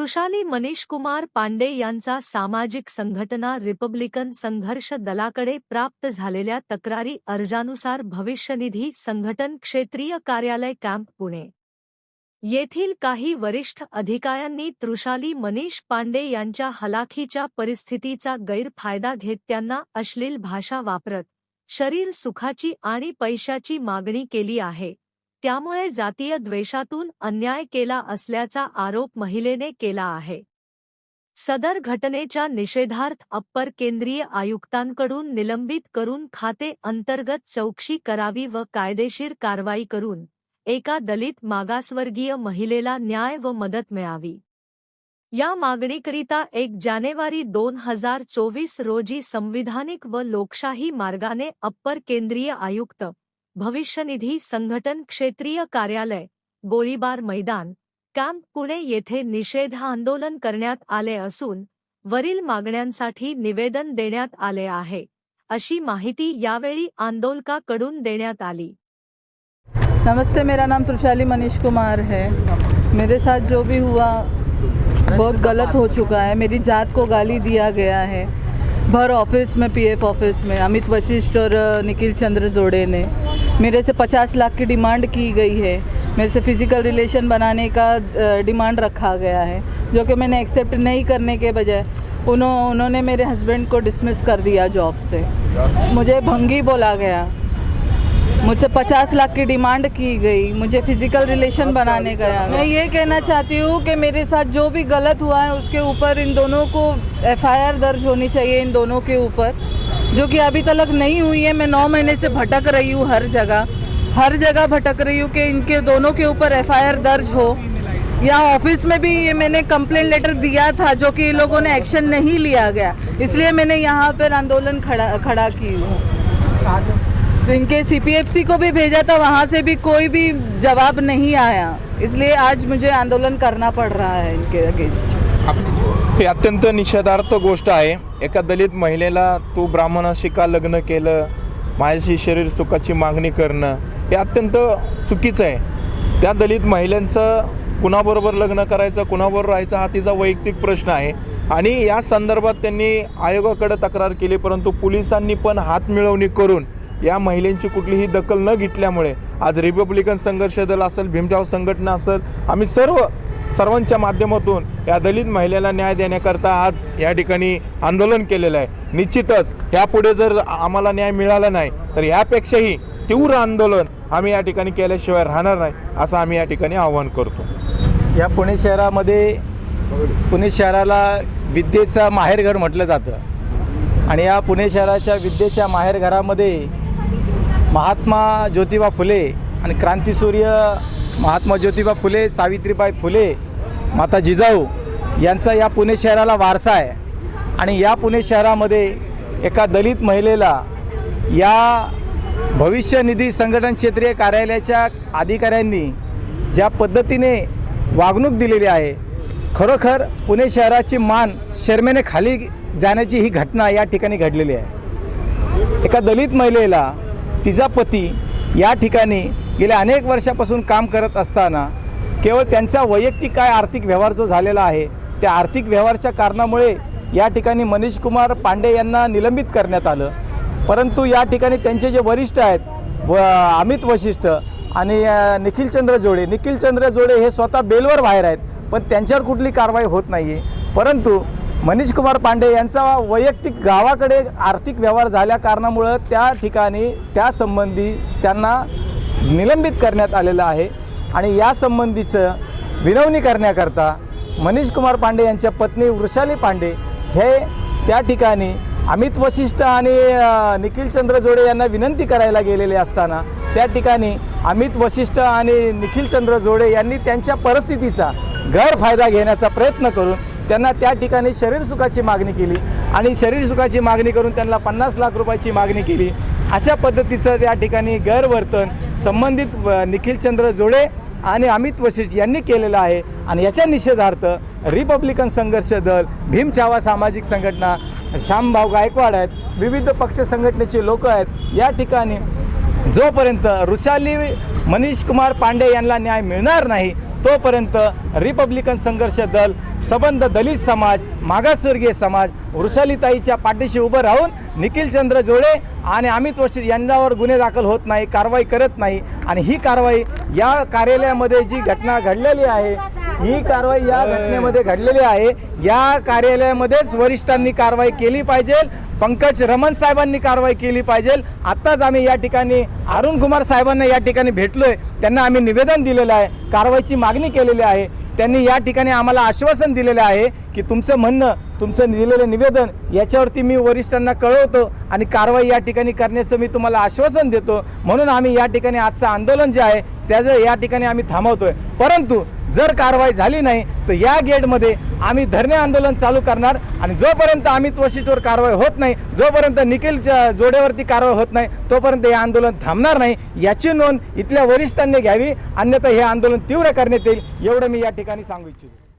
तृषाली मनीष कुमार पांडे यांचा सामाजिक संघटना रिपब्लिकन संघर्ष दलाकडे प्राप्त झालेल्या तक्रारी अर्जानुसार भविष्यनिधी संघटन क्षेत्रीय कार्यालय कॅम्प पुणे. येथील काही वरिष्ठ अधिकाऱ्यांनी तृषाली मनीष पांडे यांच्या हलाखीच्या परिस्थितीचा गैरफायदा घेत त्यांना अश्लील भाषा वापरत शरीर सुखाची आणि पैशाची मागणी केली आहे. त्यामुळे जातीय द्वेषातून अन्याय केला असल्याचा आरोप महिलेने केला आहे. सदर घटनेच्या निषेधार्थ अप्पर केंद्रीय आयुक्तांकडून निलंबित करून खाते अंतर्गत चौकशी करावी व कायदेशीर कारवाई करून एका दलित मागासवर्गीय महिलेला न्याय व मदत मिळावी. या मागणीकरिता एक जानेवारी दोन हजार चोवीस रोजी संविधानिक व लोकशाही मार्गाने अप्पर केंद्रीय आयुक्त भविष्यनिधी संघटन क्षेत्रीय कार्यालय, गोळीबार मैदान, कॅम्प पुणे येथे निषेध आंदोलन करण्यात आले असून, वरील मागण्यांसाठी निवेदन देण्यात आले आहे, अशी माहिती यावेळी आंदोलकाकडून देण्यात आली. नमस्ते, मेरा नाम त्रुशाली मनीष कुमार है। मेरे साथ जो भी हुआ, बहुत गलत हो चुका है। मेरी जात को गाली दिया गया है। भर ऑफ़िस में पीएफ ऑफ़िस में, अमित वशिष्ठ और निखिल चंद्र जोड़े ने। मेरे से 50 लाख की डिमांड की गई है। मेरे से फ़िज़िकल रिलेशन बनाने का डिमांड रखा गया है, जो कि मैंने एक्सेप्ट नहीं करने के बजाय उन्हों, उन्होंने मेरे हस्बैंड को डिसमिस कर दिया जॉब से। मुझे भंगी बोला गया। मुझसे पचास लाख की डिमांड की गई। मुझे फ़िज़िकल रिलेशन बनाने गया। मैं ये कहना चाहती हूँ कि मेरे साथ जो भी गलत हुआ है, उसके ऊपर इन दोनों को एफआईआर दर्ज होनी चाहिए इन दोनों के ऊपर। जो कि अभी तक नहीं हुई है। मैं नौ महीने से भटक रही हूँ हर जगह। हर जगह भटक रही हूँ कि इनके दोनों के ऊपर एफआईआर दर्ज हो। यहाँ ऑफ़िस में भी ये मैंने कंप्लेन लेटर दिया था, जो कि इन लोगों ने एक्शन नहीं लिया गया। इसलिए मैंने यहाँ पर आंदोलन खड़ा खड़ा की हूँ। तो इनके सीपीएफसी को भी भेजा था वहाँ से भी कोई भी जवाब नहीं आया। इसलिए आज मुझे आंदोलन करना पड़ रहा है इनके अगेंस्ट ही अत्यंत निषेधार्थ गोष्ट आहे एका दलित महिलेला तू ब्राह्मणाशी का लग्न केलं माझ्याशी शरीर सुखाची मागणी करणं हे अत्यंत चुकीचं आहे. त्या दलित महिलांचं कुणाबरोबर लग्न करायचं कुणाबरोबर राहायचं हा तिचा वैयक्तिक प्रश्न आहे. आणि या संदर्भात त्यांनी आयोगाकडे तक्रार केली परंतु पोलिसांनी पण हात मिळवणी करून या महिलांची कुठलीही दखल न घेतल्यामुळे आज रिपब्लिकन संघर्ष दल असेल भीमजाव संघटना असेल आम्ही सर्व सर्वांच्या माध्यमातून या दलित महिलेला न्याय देण्याकरता आज या ठिकाणी आंदोलन केलेलं आहे. निश्चितच यापुढे जर आम्हाला न्याय मिळाला नाही तर यापेक्षाही तीव्र आंदोलन आम्ही या ठिकाणी केल्याशिवाय राहणार नाही असं आम्ही या ठिकाणी आवाहन करतो. या पुणे शहरामध्ये पुणे शहराला विद्येचा माहेरघर म्हटलं जातं. आणि या पुणे शहराच्या विद्येच्या माहेरघरामध्ये महात्मा ज्योतिबा फुले आणि क्रांतीसूर्य महात्मा ज्योतिबा फुले सावित्रीबाई फुले माता जिजाऊ यांचा या पुणे शहराला वारसा आहे. आणि या पुणे शहरामध्ये एका दलित महिलेला या भविष्य निधी संघटन क्षेत्रीय कार्यालयाच्या अधिकाऱ्यांनी ज्या पद्धतीने वागणूक दिलेली आहे खरोखर पुणे शहराची मान शर्मेने खाली जाण्याची ही घटना या ठिकाणी घडलेली आहे. एका दलित महिलेला तिचा पती या ठिकाणी गेल्या अनेक वर्षापासून काम करत असताना केवळ त्यांचा वैयक्तिक काय आर्थिक व्यवहार जो झालेला आहे त्या आर्थिक व्यवहारच्या कारणामुळे या ठिकाणी मनीष कुमार पांडे यांना निलंबित करण्यात आलं. परंतु या ठिकाणी त्यांचे जे वरिष्ठ आहेत व अमित वशिष्ठ आणि निखिलचंद्र जोडे निखिलचंद्र जोडे हे स्वतः बेलवर बाहेर आहेत पण त्यांच्यावर कुठली कारवाई होत नाही आहे परंतु मनीष कुमार पांडे यांचा वैयक्तिक गावाकडे आर्थिक व्यवहार झाल्या कारणामुळं त्या ठिकाणी त्यासंबंधी त्यांना निलंबित करण्यात आलेलं आहे. आणि या संबंधीचं विनवणी करण्याकरता मनीष कुमार पांडे यांच्या पत्नी वृषाली पांडे हे त्या ठिकाणी अमित वशिष्ठ आणि निखिलचंद्र जोडे यांना विनंती करायला गेलेले असताना त्या ठिकाणी अमित वशिष्ठ आणि निखिलचंद्र जोडे यांनी त्यांच्या परिस्थितीचा गैरफायदा घेण्याचा प्रयत्न करून त्यांना त्या ठिकाणी शरीरसुखाची मागणी केली आणि शरीरसुखाची मागणी करून त्यांना पन्नास लाख रुपयाची मागणी केली. अशा पद्धतीचं त्या ठिकाणी गैरवर्तन संबंधित निखिलचंद्र जोडे आणि अमित वशिष्ठ यांनी केलेलं आहे आणि याच्या निषेधार्थ रिपब्लिकन संघर्ष दल भीमछावा सामाजिक संघटना श्यामभाऊ गायकवाड आहेत विविध पक्ष संघटनेचे लोक आहेत या ठिकाणी जोपर्यंत ऋषाली मनीष कुमार पांडे यांना न्याय मिळणार नाही तोपर्यंत रिपब्लिकन संघर्ष दल सबंध दलित समाज मागासवर्गीय समाज वृषालीताईच्या पाठीशी उभं राहून निखिलचंद्र जोडे आणि अमित वशिर यांच्यावर गुन्हे दाखल होत नाही कारवाई करत नाही. आणि ही कारवाई या कार्यालयामध्ये जी घटना घडलेली आहे ही कारवाई या घटनेमध्ये घडलेली आहे. या कार्यालयामध्येच वरिष्ठांनी कारवाई केली पाहिजे. पंकज रमण साहेबांनी कारवाई केली पाहिजे. आत्ताच आम्ही या ठिकाणी अरुण कुमार साहेबांना या ठिकाणी भेटलोय. त्यांना आम्ही निवेदन दिलेलं आहे. कारवाईची मागणी केलेली आहे. त्यांनी या ठिकाणी आम्हाला आश्वासन दिलेलं आहे की तुमचं म्हणणं तुमचं दिलेलं निवेदन याच्यावरती मी वरिष्ठांना कळवतो आणि कारवाई या ठिकाणी करण्याचं मी तुम्हाला आश्वासन देतो. म्हणून आम्ही या ठिकाणी आजचं आंदोलन जे आहे त्याचं या ठिकाणी आम्ही थांबवतोय. परंतु जर कारवाई झाली नाही तर या गेटमध्ये आम्ही धरणे आंदोलन चालू करणार आणि जोपर्यंत अमित वशिष्ठवर कारवाई होत नाही जोपर्यंत निखिल जोड्यावरती कारवाई होत नाही तोपर्यंत हे आंदोलन थांबणार नाही. याची नोंद इथल्या वरिष्ठांनी घ्यावी अन्यथा हे आंदोलन तीव्र करण्यात येईल एवढं मी या ठिकाणी सांगू इच्छितो.